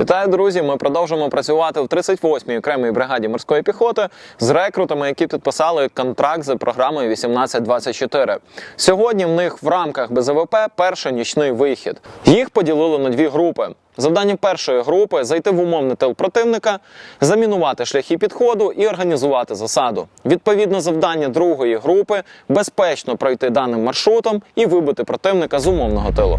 Вітаю, друзі! Ми продовжуємо працювати в 38-й окремій бригаді морської піхоти з рекрутами, які підписали контракт за програмою 1824. Сьогодні в них в рамках БЗВП перший нічний вихід. Їх поділили на дві групи. Завдання першої групи зайти в умовний тил противника, замінувати шляхи підходу і організувати засаду. Відповідно, завдання другої групи безпечно пройти даним маршрутом і вибити противника з умовного тилу.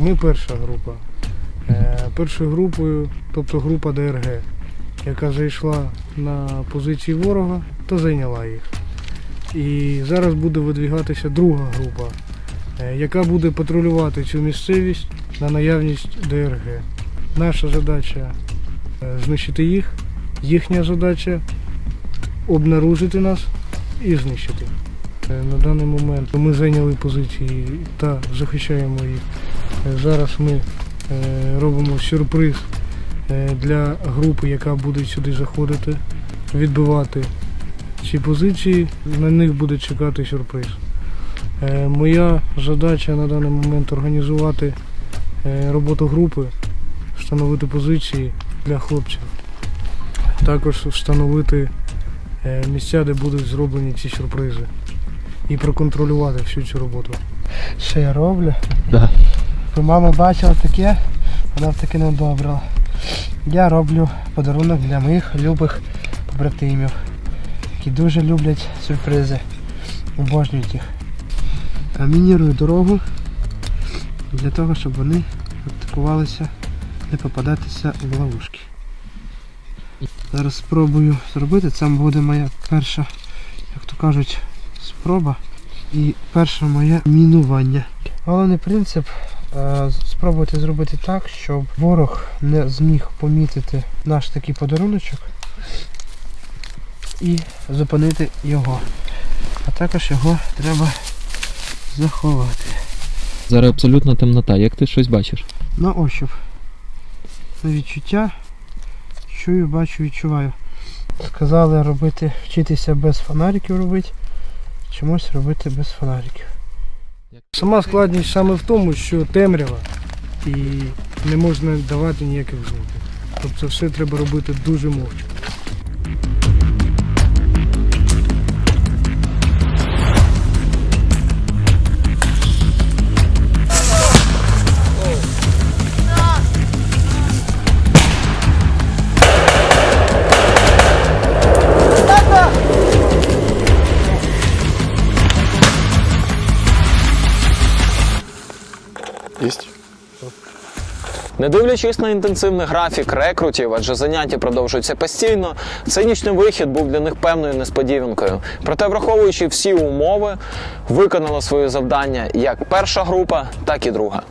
Ми перша група. Е, першою групою, тобто група ДРГ, яка зайшла на позиції ворога та зайняла їх. І зараз буде видвігатися друга група, е, яка буде патрулювати цю місцевість на наявність ДРГ. Наша задача е, знищити їх, їхня задача обнаружити нас і знищити. На даний момент ми зайняли позиції та захищаємо їх. Е, Зараз ми е, робимо сюрприз е, для групи, яка буде сюди заходити, відбивати ці позиції. На них буде чекати сюрприз. Моя задача на даний момент організувати роботу групи, встановити позиції для хлопців. Також встановити місця, де будуть зроблені ці сюрпризи. І проконтролювати всю цю роботу. Що я роблю? Да. Ви мама бачила таке, вона б таки не одобрила. Я роблю подарунок для моїх любих побратимів, які дуже люблять сюрпризи, обожнюють їх. Мінірую дорогу для того, щоб вони атакувалися, не попадатися в ловушки. Зараз спробую зробити. Це буде моя перша, як то кажуть, спроба і перше моє мінування. Головний принцип е, спробувати зробити так, щоб ворог не зміг помітити наш такий подаруночок і зупинити його. А також його треба заховати. Зараз абсолютно темнота. Як ти щось бачиш? На ощуп. На відчуття. Чую, бачу, відчуваю. Сказали робити, вчитися без фонариків робити. Чомусь робити без фонариків. Сама складність саме в тому, що темрява і не можна давати ніяких звуків. Тобто все треба робити дуже мовчки. Не дивлячись на інтенсивний графік рекрутів, адже заняття продовжуються постійно, цинічний вихід був для них певною несподіванкою. Проте, враховуючи всі умови, виконала своє завдання як перша група, так і друга.